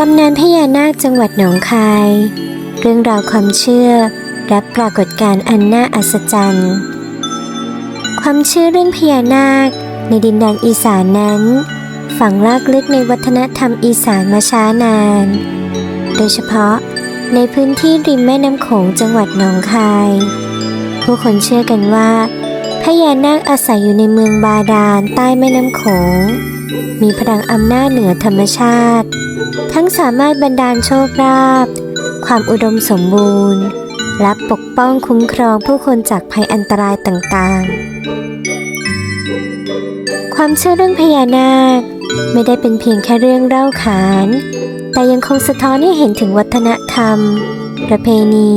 ตำนานพญานาคจังหวัดหนองคาย เรื่องราวความเชื่อและปรากฏการณ์อันน่าอัศจรรย์ ความเชื่อเรื่องพญานาคในดินแดนอีสานนั้น ฝังลากลึกในวัฒนธรรมอีสานมาช้านาน โดยเฉพาะในพื้นที่ริมแม่น้ำโขงจังหวัดหนองคาย ผู้คนเชื่อกันว่าพญานาคอาศัยอยู่ในเมืองบาดาลใต้แม่น้ำโขง มีพลังอำนาจเหนือธรรมชาติ ทั้งสามารถบันดาลโชคลาภความอุดมสมบูรณ์ และปกป้องคุ้มครองผู้คนจากภัยอันตรายต่างๆ ความเชื่อเรื่องพญานาค ไม่ได้เป็นเพียงแค่เรื่องเล่าขาน แต่ยังคงสะท้อนให้เห็นถึงวัฒนธรรม ประเพณี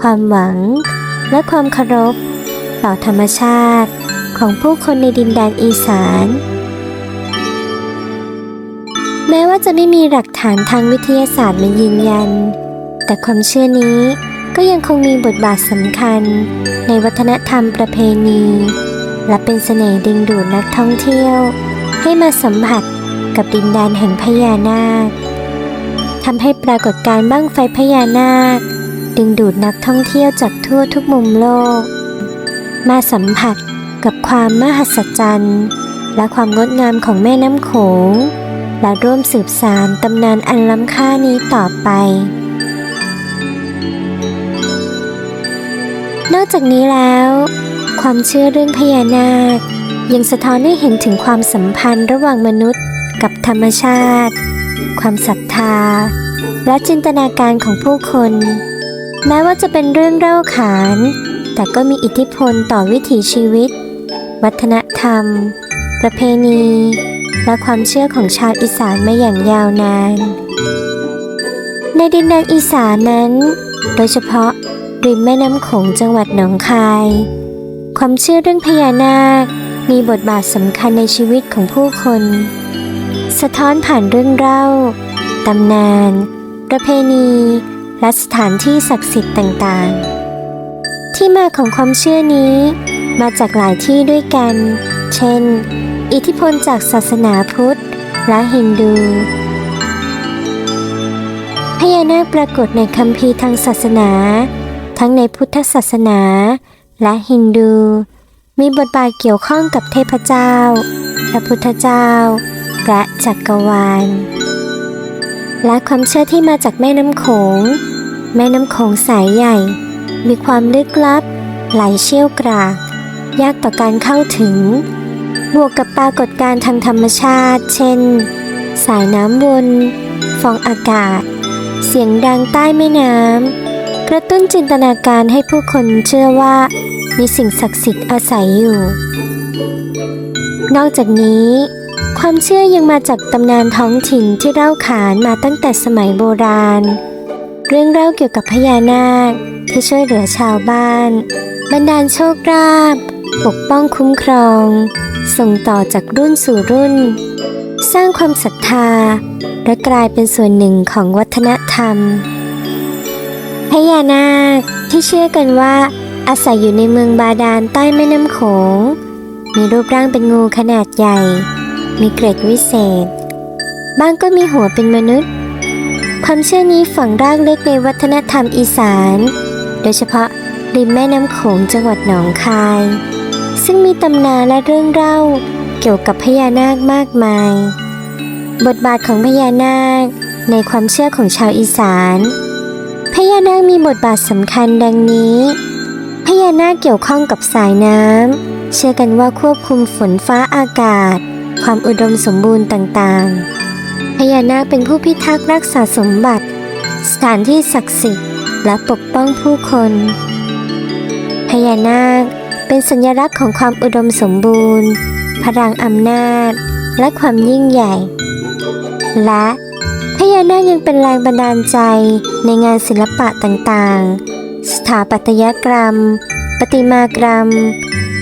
ความหวัง และความเคารพ ต่อธรรมชาติของผู้คนในดินแดนอีสาน แม้ว่าจะไม่มีหลักฐานทางวิทยาศาสตร์มายืนยัน แต่ความเชื่อนี้ก็ยังคงมีบทบาทสำคัญ ในวัฒนธรรมประเพณี และเป็นเสน่ห์ดึงดูดนักท่องเที่ยว ให้มาสัมผัสกับดินแดนแห่งพญานาคทำให้ปรากฏการณ์บ้างไฟพญานาค ดึงดูดนักท่องเที่ยวจากทั่วทุกมุมโลก มาสัมผัสกับความมหัศจรรย์ และความงดงามของแม่น้ำโขง และร่วมสืบสานตำนานอันล้ำค่านี้ต่อไป นอกจากนี้แล้ว ความเชื่อเรื่องพญานาค ยังสะท้อนให้เห็นถึงความสัมพันธ์ระหว่างมนุษย์กับธรรมชาติ ความศรัทธา และจินตนาการของผู้คน แม้ว่าจะเป็นเรื่องเล่าขาน แต่ก็มีอิทธิพลต่อวิถีชีวิต วัฒนธรรม ประเพณี และความเชื่อของชาวอีสานมาอย่างยาวนาน ในดินแดนอีสานนั้น โดยเฉพาะริมแม่น้ำโขงจังหวัดหนองคาย ความเชื่อเรื่องพญานาค มีบทบาทสำคัญในชีวิตของผู้คน สะท้อนผ่านเรื่องเล่าตำนาน ประเพณี และสถานที่ศักดิ์สิทธิ์ต่างๆ ที่มาของความเชื่อนี้มาจากหลายที่ด้วยกัน เช่น อิทธิพลจากศาสนาพุทธและฮินดูพญานาคปรากฏในคัมภีร์ทางศาสนา ทั้งในพุทธศาสนาและฮินดู มีบทบาทเกี่ยวข้องกับเทพเจ้า พระพุทธเจ้า และจักรวาล และความเชื่อที่มาจากแม่น้ำโขง แม่น้ำโขงสายใหญ่ มีความลึกลับ ไหลเชี่ยวกราก ยากต่อการเข้าถึง บวกกับปรากฏการณ์ทางธรรมชาติ เช่น สายน้ำวน ฟองอากาศ เสียงดังใต้แม่น้ำ กระตุ้นจินตนาการให้ผู้คนเชื่อว่า มีสิ่งศักดิ์สิทธิ์อาศัยอยู่ นอกจากนี้ ความเชื่อยังมาจากตำนานท้องถิ่นที่เล่าขานมาตั้งแต่สมัยโบราณ เรื่องเล่าเกี่ยวกับพญานาคที่ช่วยเหลือชาวบ้าน บรรดาลโชคลาภปกป้องคุ้มครอง ส่งต่อจากรุ่นสู่รุ่น สร้างความศรัทธา และกลายเป็นส่วนหนึ่งของวัฒนธรรมพญานาคที่เชื่อกันว่า อาศัยอยู่ในเมืองบาดาลใต้แม่น้ำโขง มีรูปร่างเป็นงูขนาดใหญ่ มีเกร็ดวิเศษบางก็มีหัวเป็นมนุษย์ ความเชื่อนี้ฝังรากลึกในวัฒนธรรมอีสาน โดยเฉพาะริมแม่น้ำโขงจังหวัดหนองคาย ซึ่งมีตำนานและเรื่องเล่าเกี่ยวกับพญานาคมากมาย บทบาทของพญานาคในความเชื่อของชาวอีสาน พญานาคมีบทบาทสำคัญดังนี้ พญานาคเกี่ยวข้องกับสายน้ำ เชื่อกันว่าควบคุมฝนฟ้าอากาศ ความอุดมสมบูรณ์ต่างๆ พญานาคเป็นผู้พิทักษ์รักษาสมบัติ สถานที่ศักดิ์สิทธิ์และปกป้องผู้คน พญานาค เป็นสัญลักษณ์ของความอุดมสมบูรณ์ พลังอำนาจ และความยิ่งใหญ่ และพญานาคยังเป็นแรงบันดาลใจในงานศิลปะต่างๆ สถาปัตยกรรม ประติมากรรม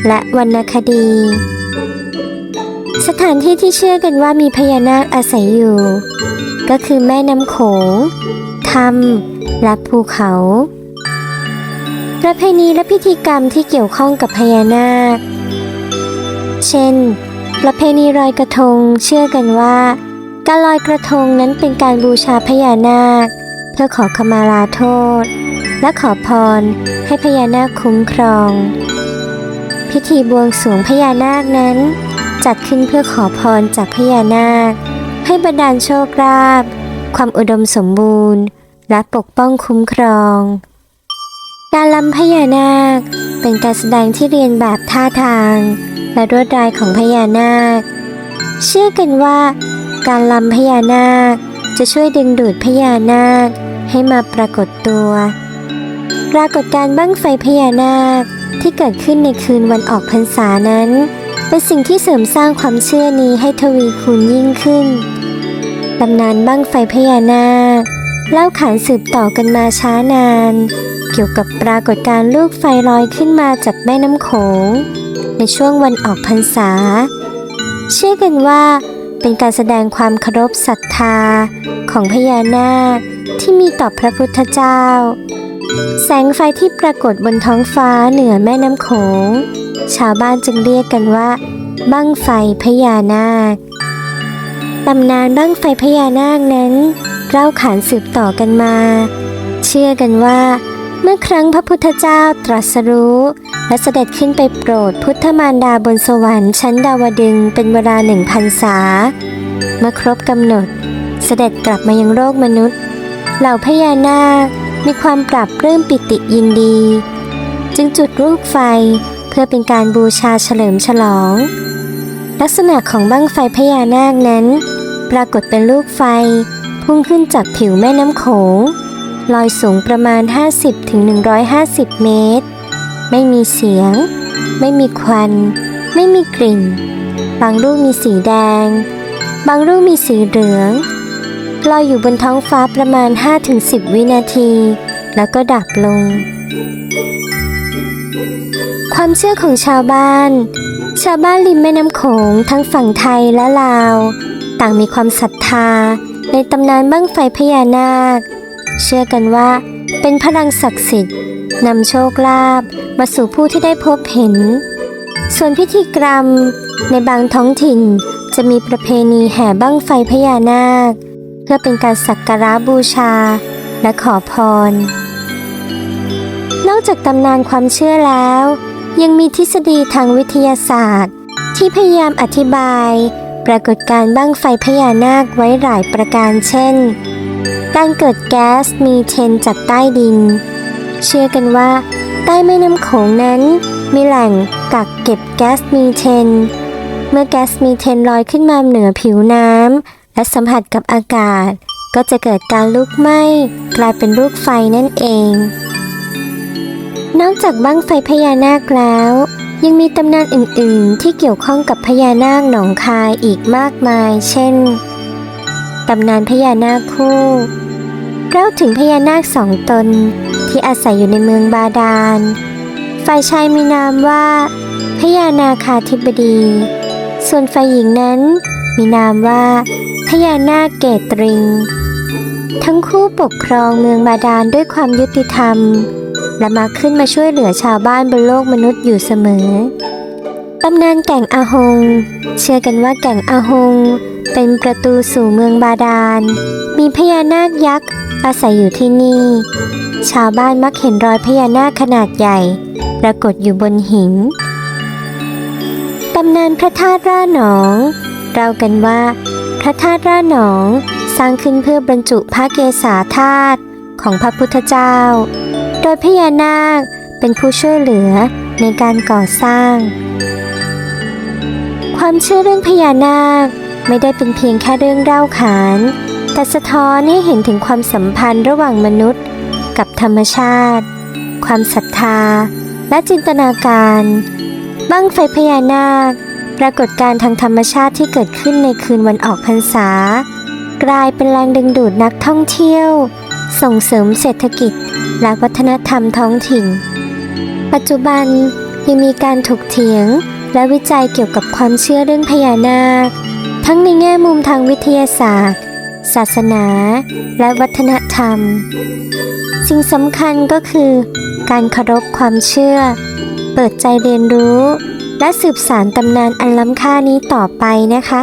และวรรณคดี สถานที่ที่เชื่อกันว่ามีพญานาคอาศัยอยู่ ก็คือแม่น้ำโขงถ้ำและภูเขา ประเพณีและพิธีกรรมที่เกี่ยวข้องกับพญานาค เช่น ประเพณีลอยกระทงเชื่อกันว่า การลอยกระทงนั้นเป็นการบูชาพญานาค เพื่อขอขมาลาโทษ และขอพรให้พญานาคคุ้มครอง พิธีบวงสรวงพญานาคนั้น จัดขึ้นเพื่อขอพรจากพญานาค ให้บันดาลโชคลาภความอุดมสมบูรณ์ และปกป้องคุ้มครอง การลำพญานาค เป็นการแสดงที่เรียนแบบท่าทาง และรวดลายของพญานาค เชื่อกันว่า การลำพญานาคจะช่วยดึงดูดพญานาคให้มาปรากฏตัว ปรากฏการบั้งไฟพญานาคที่เกิดขึ้นในคืนวันออกพรรษานั้น เป็นสิ่งที่เสริมสร้างความเชื่อนี้ให้ทวีคูณยิ่งขึ้นตำนานบั้งไฟพญานาคเล่าขานสืบต่อกันมาช้านาน เกี่ยวกับปรากฏการณ์ลูกไฟลอยขึ้นมาจากแม่น้ำโขง ในช่วงวันออกพรรษา เชื่อกันว่าเป็นการแสดงความเคารพศรัทธาของพญานาคที่มีต่อพระพุทธเจ้า แสงไฟที่ปรากฏบนท้องฟ้าเหนือแม่น้ำโขง ชาวบ้านจึงเรียกกันว่าบั้งไฟพญานาคตำนานบั้งไฟพญานาคนั้นเล่าขานสืบต่อกันมา เชื่อกันว่า เมื่อครั้งพระพุทธเจ้าตรัสรู้และเสด็จขึ้นไปโปรดพุทธมารดาบนสวรรค์ชั้นดาวดึงเป็นเวลาหนึ่งพันษา เมื่อครบกำหนด เสด็จกลับมายังโลกมนุษย์ เหล่าพญานาคมีความปรับเริ่มปิติยินดี จึงจุดลูกไฟเพื่อเป็นการบูชาเฉลิมฉลอง ลักษณะของบั้งไฟพญานาคนั้น ปรากฏเป็นลูกไฟพุ่งขึ้นจากผิวแม่น้ำโขง ลอยสูงประมาณ 50-150 เมตร ไม่มีเสียง ไม่มีควัน ไม่มีกลิ่น บางลูกมีสีแดง บางลูกมีสีเหลือง ลอยอยู่บนท้องฟ้าประมาณ 5-10 วินาที แล้วก็ดับลง ความเชื่อของชาวบ้าน ชาวบ้านริมแม่น้ำโขงทั้งฝั่งไทยและลาว ต่างมีความศรัทธา ในตำนานบั้งไฟพญานาค เชื่อกันว่า เป็นพลังศักดิ์สิทธิ์นำโชคลาภมาสู่ผู้ที่ได้พบเห็น ส่วนพิธีกรรม ในบางท้องถิ่นจะมีประเพณีแห่บั้งไฟพญานาค เพื่อเป็นการสักการะบูชาและขอพร นอกจากตำนานความเชื่อแล้ว ยังมีทฤษฎีทางวิทยาศาสตร์ ที่พยายามอธิบาย ปรากฏการณ์บั้งไฟพญานาคไว้หลายประการเช่น การเกิดแก๊สมีเทนจากใต้ดิน เชื่อกันว่า ใต้แม่น้ำโขงนั้น มีแหล่งกักเก็บแก๊สมีเทน เมื่อแก๊สมีเทนลอยขึ้นมาเหนือผิวน้ำและสัมผัสกับอากาศ ก็จะเกิดการลุกไหม้กลายเป็นลูกไฟนั่นเอง นอกจากบั้งไฟพญานาคแล้ว ยังมีตำนานอื่น ๆ ที่เกี่ยวข้องกับพญานาคหนองคายอีกมากมาย เช่นตำนานพญานาคคู่ เล่าถึงพญานาคสองตนที่อาศัยอยู่ในเมืองบาดาล ฝ่ายชายมีนามว่า พญานาคาธิบดี ส่วนฝ่ายหญิงนั้นมีนามว่า พญานาคเกตริง ทั้งคู่ปกครองเมืองบาดาลด้วยความยุติธรรม และมาขึ้นมาช่วยเหลือชาวบ้านบนโลกมนุษย์อยู่เสมอตำนานแก่งอาหง เชื่อกันว่าแก่งอาหง เป็นประตูสู่เมืองบาดาล มีพญานาคยักษ์ อาศัยอยู่ที่นี่ ชาวบ้านมักเห็นรอยพญานาคขนาดใหญ่ ปรากฏอยู่บนหินตำนานพระธาตุร่าหนองเล่ากันว่า พระธาตุร่าหนองสร้างขึ้นเพื่อบรรจุพระเกศาธาตุของพระพุทธเจ้า โดยพญานาคเป็นผู้ช่วยเหลือในการก่อสร้าง ความเชื่อเรื่องพญานาคไม่ได้เป็นเพียงแค่เรื่องเล่าขาน แต่สะท้อนให้เห็นถึงความสัมพันธ์ระหว่างมนุษย์ กับธรรมชาติ ความศรัทธา และจินตนาการบั้งไฟพญานาค ปรากฏการทางธรรมชาติที่เกิดขึ้นในคืนวันออกพรรษา กลายเป็นแรงดึงดูดนักท่องเที่ยว ส่งเสริมเศรษฐกิจ และวัฒนธรรมท้องถิ่น ปัจจุบันยังมีการถกเถียงและวิจัยเกี่ยวกับความเชื่อเรื่องพญานาค ทั้งในแง่มุมทางวิทยาศาสตร์ ศาสนา และวัฒนธรรม สิ่งสำคัญก็คือ การเคารพความเชื่อ เปิดใจเรียนรู้ และสืบสานตำนานอันล้ำค่านี้ต่อไปนะคะ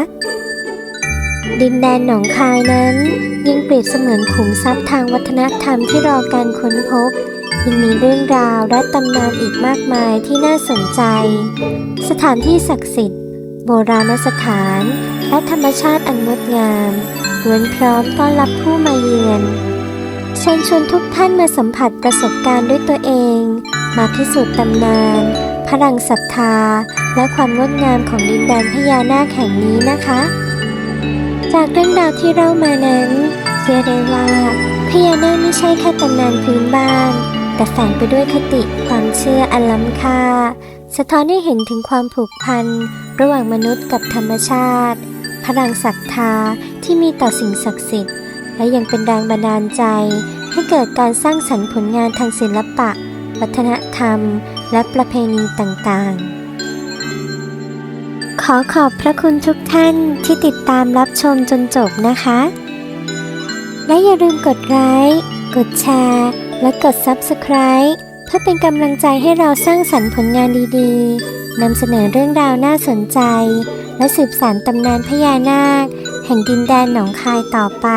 ดินแดนหนองคายนั้น ยิ่งเปรียบเสมือนขุมทรัพย์ทางวัฒนธรรมที่รอการค้นพบยังมีเรื่องราวและตำนานอีกมากมายที่น่าสนใจ สถานที่ศักดิ์สิทธิ์ โบราณสถาน และธรรมชาติอันงดงาม ล้วนพร้อมต้อนรับผู้มาเยือนเชิญชวนทุกท่านมาสัมผัสประสบการณ์ด้วยตัวเอง มาพิสูจน์ตำนาน พลังศรัทธา และความงดงามของดินแดนพญานาคแห่งนี้นะคะ จากเรื่องราวที่เล่ามานั้นเชื่อได้ว่าพญานาคไม่ใช่แค่ตำนานพื้นบ้าน แต่แฝงไปด้วยคติความเชื่ออันล้ำค่า สะท้อนให้เห็นถึงความผูกพัน ระหว่างมนุษย์กับธรรมชาติ พลังศรัทธาที่มีต่อสิ่งศักดิ์สิทธิ์ และยังเป็นแรงบันดาลใจ ให้เกิดการสร้างสรรค์ผลงานทางศิลปะ วัฒนธรรม และประเพณีต่างๆขอขอบพระคุณทุกท่านที่ติดตามรับชมจนจบนะคะ และอย่าลืมกดไลค์กดแชร์ และกด Subscribe เพื่อเป็นกำลังใจให้เราสร้างสรรค์ผลงานดีๆ นำเสนอเรื่องราวน่าสนใจ และสืบสานตำนานพญานาค แห่งดินแดนหนองคายต่อไป